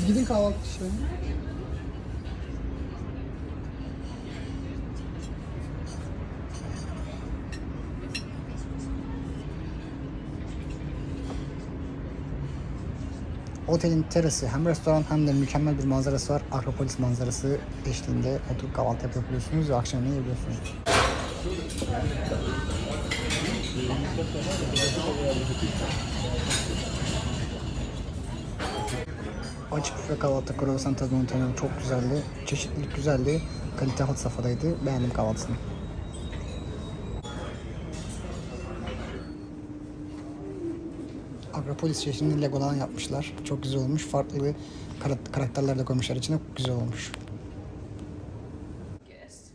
Siz gidin kahvaltı şöyle. Otelin terası hem restoran hem de mükemmel bir manzarası var. Akropolis manzarası eşliğinde oturup kahvaltı yapabiliyorsunuz ve akşam yemeği yiyebiliyorsunuz. Açık büfe kahvaltı kruvasan tadı unutamıyorum. Çok güzeldi. Çeşitlilik güzeldi. Kalite had safhadaydı. Beğendim kahvaltısını. Agropolis şehrinin Legoland yapmışlar. Çok güzel olmuş. Farklı kara- karakterler de koymuşlar içine. Güzel olmuş. guest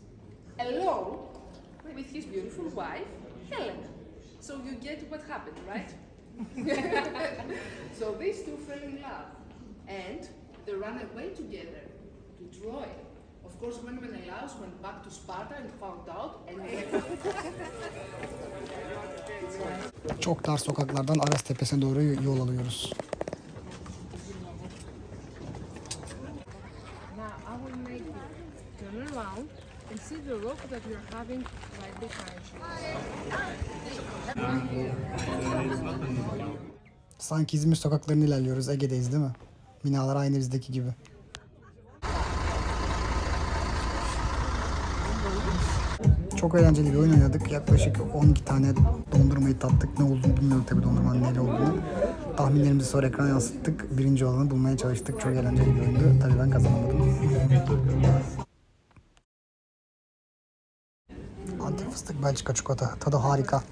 alone with his beautiful wife, Helena. So you get what happened, right? so these two fell in love and they ran away together to Troy. Of course, when Menelaus went back to Sparta and found out and Çok dar sokaklardan Aras Tepesi'ne doğru yol alıyoruz. Now I will make you turn around and see the rock that you're having right behind you. Sanki İzmir sokaklarını ilerliyoruz. Ege'deyiz değil mi? Binalar aynı bizdeki gibi. Çok eğlenceli bir oyun oynadık. Yaklaşık 12 tane dondurmayı tattık. Ne olduğunu bilmiyorum tabii dondurmanın neyle olduğunu. Tahminlerimizi sonra ekrana yansıttık. Birinci olanı bulmaya çalıştık. Çok eğlenceli bir oyundu. Tabii ben kazanamadım. Antep fıstık Belçika çikolata. Tadı harika.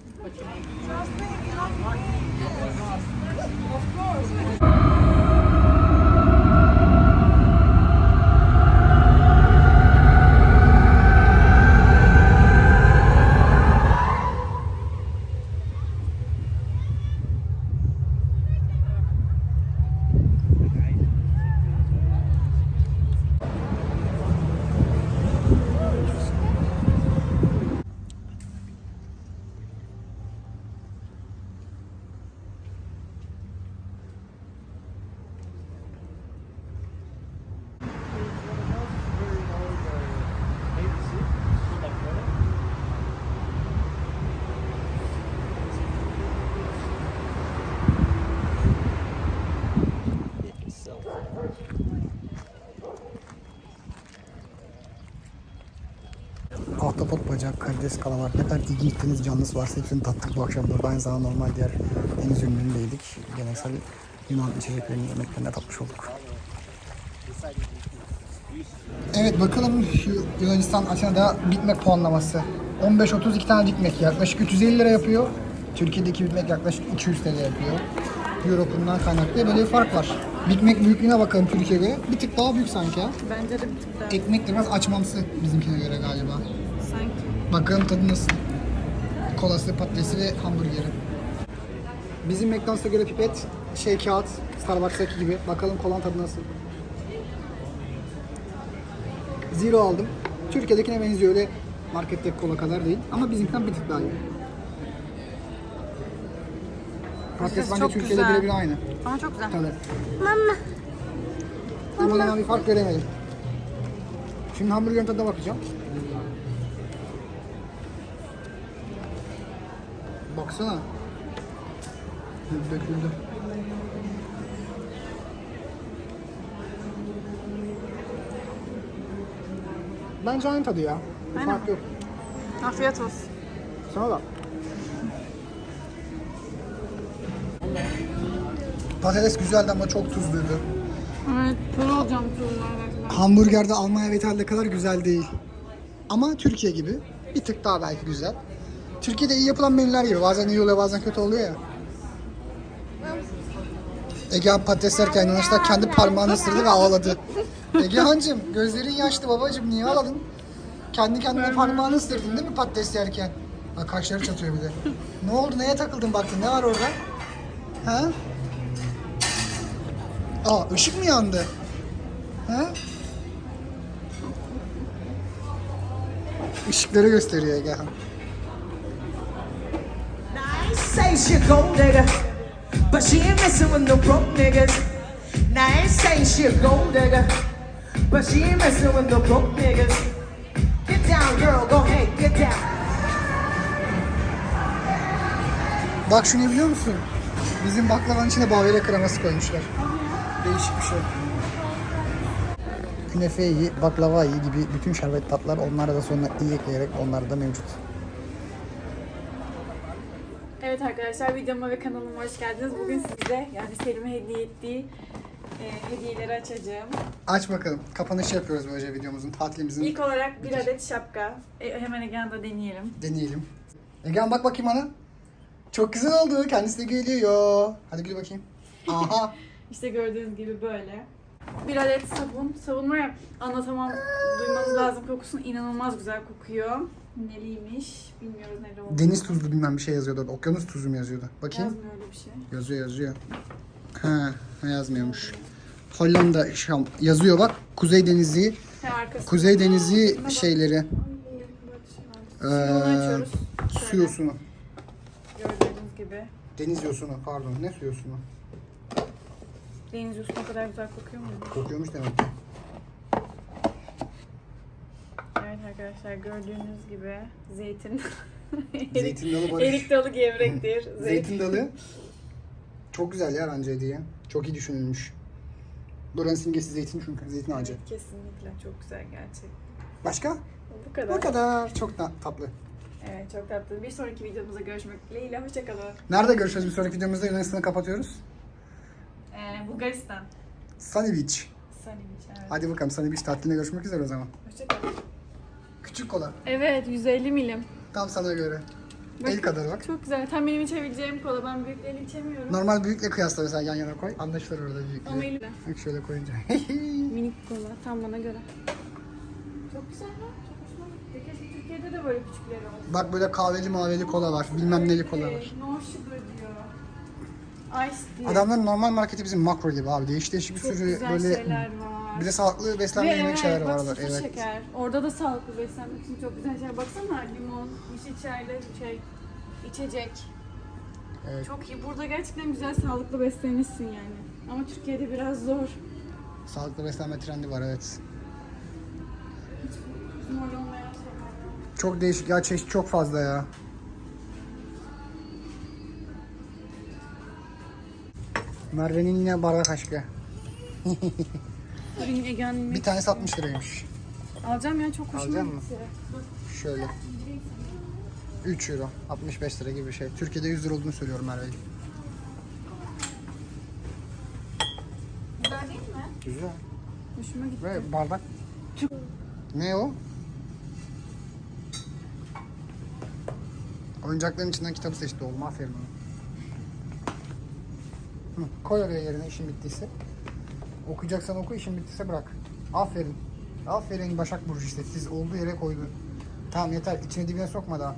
Ahtapot bacak, karides, kalamar. Ne kadar ilginç deniz canlısı varsa hepsini tattık bu akşam burada. Aynı zamanda normal diğer deniz ürünlerini de yedik. Geleneksel Yunan içeceklerini, yemeklerini de tatmış olduk. Evet bakalım Yu- Yunanistan Atina'da bitmek puanlaması. 15-32 tane bitmek yaklaşık 350 lira yapıyor. Türkiye'deki bitmek yaklaşık 200 TL yapıyor. Euro kurundan kaynaklı böyle bir fark var. Bitmek büyüklüğüne bakalım Türkiye'de. Bir tık daha büyük sanki ya. Bence de bir tık daha Ekmek de biraz açmamsı bizimkine göre galiba. Bakalım tadı nasıl? Kolası, patatesi ve hamburgeri. Bizim McDonald's'a göre pipet, şey kağıt, Starbucks'taki gibi. Bakalım kolan tadı nasıl? Zero aldım. Türkiye'dekine benziyor öyle marketteki kola kadar değil. Ama bizimkinden bir tık daha iyi. Patates bence çok Türkiye'de güzel. birebir aynı Ama çok güzel. tadı. Mama. Ama ben bir fark göremedim. Şimdi hamburgerin tadına bakacağım. Baksana. Döküldü. Bence aynı tadı ya. Bir Aynen. fark yok. Afiyet olsun. Sana da. Patates güzeldi ama çok tuzluydu. Evet, kör olacağım turlarla. Hamburgerde Almanya ve İtalya'da kadar güzel değil. Ama Türkiye gibi bir tık daha belki güzel. Türkiye'de iyi yapılan menüler gibi. Bazen iyi oluyor bazen kötü oluyor ya. Egehan patates yerken yanlışlıkla kendi parmağını ısırdı ve ağladı. Egehan'cım gözlerin yaşlı babacım niye ağladın? Kendi kendine parmağını ısırdın değil mi patates yerken? Bak kaşları çatıyor bir de. Ne oldu neye takıldın baktın ne var orada? Ha? Aa ışık mı yandı? Ha? Işıkları gösteriyor Egehan. Say she gold digger, but she ain't messing with no broke niggas. Now I ain't saying she a gold digger, but she ain't messing with no broke niggas. Get down, girl, go ahead, get down. Bak şunu biliyor musun? Bizim baklavanın içine bavya kreması koymuşlar. Değişik bir şey. Künefe iyi, baklava iyi gibi bütün şerbet tatlar onlara da sonra iyi ekleyerek onlarda da mevcut. Evet arkadaşlar videoma ve kanalıma hoş geldiniz. Bugün size yani Selim'e hediye ettiği e, hediyeleri açacağım. Aç bakalım. Kapanış yapıyoruz böylece videomuzun, tatilimizin. İlk olarak bir adet şapka. E, hemen Ege'den de deneyelim. Deneyelim. Egehan bak bakayım bana. Çok güzel oldu. Kendisi de geliyor. Hadi gül bakayım. Aha. İşte gördüğünüz gibi böyle. Bir adet sabun. Sabun var ya anlatamam. Duymanız lazım kokusunu. inanılmaz güzel kokuyor. Neliymiş bilmiyoruz nere olduğunu. Deniz tuzlu bilmem bir şey yazıyordu. orada. Okyanus tuzlu mu yazıyordu? Bakayım. Yazmıyor öyle bir şey. Yazıyor yazıyor. Ha, ha yazmıyormuş. Hollanda şam yazıyor bak. Kuzey Denizi, Ve arkası. Kuzey Denizi Buna bak. şeyleri, şey. Ee, açıyoruz. su Şöyle, yosunu. Gördüğünüz gibi. Deniz yosunu pardon. Ne su yosunu? Deniz yosunu o kadar güzel kokuyor mu? Kokuyormuş demek ki. Evet arkadaşlar gördüğünüz gibi zeytin. Zeytin dalı barış. Erik dalı gevrektir. Zeytin dalı. Çok güzel ya bence hediye. Çok iyi düşünülmüş. Buranın simgesi zeytin çünkü zeytin ağacı. Kesinlikle çok güzel gerçek. Başka? Bu kadar. Bu kadar. Çok da tatlı. Evet çok tatlı. Bir sonraki videomuzda görüşmek dileğiyle. Hoşçakalın. Nerede görüşeceğiz bir sonraki videomuzda? Yunanistan'ı kapatıyoruz. Ee, Bulgaristan. Sunny Beach. Sunny Beach. Evet. Hadi bakalım Sunny Beach tatiline görüşmek üzere o zaman. Hoşçakalın. Küçük kola. Evet 150 milim. Tam sana göre. El kadar bak. Çok güzel. Tam benim içebileceğim kola. Ben büyüklerini içemiyorum. Normal büyükle kıyasla mesela yan yana koy. Anlaşılır orada Ama büyüklüğü. elimde. Bak şöyle koyunca. Minik kola. Tam bana göre. Çok güzel lan. Çok hoşuma gitti. Keşke Türkiye'de de böyle küçükleri olsun. Bak böyle kahveli maveli kola var. Bilmem neli kola var. Ee, No sugar diyor. Ice diyor. Adamların normal marketi bizim makro gibi abi. Değişik değişik bir Çok sürü güzel böyle şeyler var. Bir de sağlıklı Ve beslenme yemek evet, şeyler bak var. Evet. şeker. Orada da sağlıklı beslenmek için çok güzel şeyler. Baksana limon, yeşil çaylı şey, içecek. Evet. Çok iyi. Burada gerçekten güzel sağlıklı beslenirsin yani. Ama Türkiye'de biraz zor. Sağlıklı beslenme trendi var evet. Olmayan şeyler. Çok değişik ya çeşit çok fazla ya. Merve'nin yine bardak aşkı. Ürün Ege'nin Bir tanesi 60 liraymış. Alacağım ya çok hoşuma Alacak gitti. Şöyle. 3 euro. 65 lira gibi bir şey. Türkiye'de 100 lira olduğunu söylüyorum Merve'nin. Güzel değil mi? Güzel. Hoşuma gitti. Ve bardak. Ne o? Oyuncakların içinden kitabı seçti oğlum. Aferin ona. Hı, koy oraya yerine işin bittiyse. Okuyacaksan oku, işin bittiyse bırak. Aferin. Aferin Başak Burcu işte. Siz olduğu yere koydu. Tamam yeter. İçine dibine sokma daha.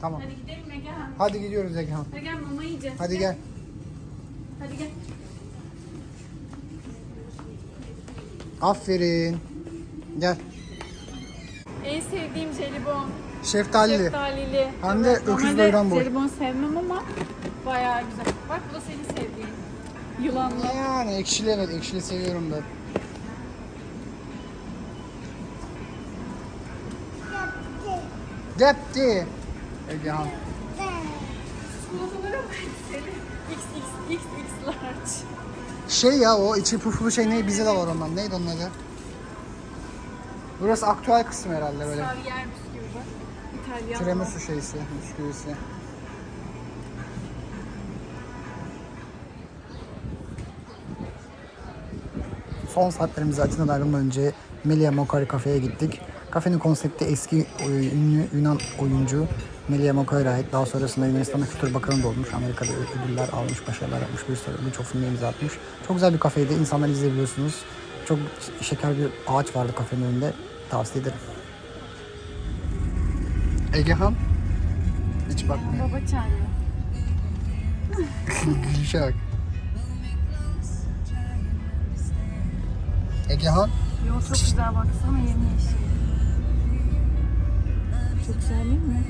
Tamam. Hadi gidelim Egehan. Hadi gidiyoruz Egehan. Hadi gel mama yiyeceğiz. Hadi gel. Hadi gel. Aferin. Gel. En sevdiğim jelibon. Şeftalili. Şeftalili. Hem de öküz normalde boydan boy. Jelibon sevmem ama bayağı güzel. Bak bu da senin Yılanlı. Yani ekşili evet. Ekşili seviyorum ben. Gitti. Egehan. Çikolatalara bak senin. XXXX large. Şey ya o içi puflu şey ne bize de var ondan. Neydi onun adı? Burası aktüel kısım herhalde böyle. Sarı yer bisküvi bak. İtalyan. Tiramisu şeysi, bisküvisi. Son saatlerimizi Atina'dan ayrılmadan önce Melia Mokari kafeye gittik. Kafenin konsepti eski e, ünlü Yunan oyuncu Melia Mokari'ye ait. Daha sonrasında Yunanistan'da Kültür Bakanı da olmuş. Amerika'da ödüller almış, başarılar yapmış. Bir sürü birçok filme imza atmış. Çok güzel bir kafeydi. İnsanlar izleyebiliyorsunuz. Çok şeker bir ağaç vardı kafenin önünde. Tavsiye ederim. Egehan. Hiç bakmıyor. Baba çağırıyor. Gülüşe bak. Egehan. Yol çok güzel baksana yemyeşil. Çok güzel değil mi?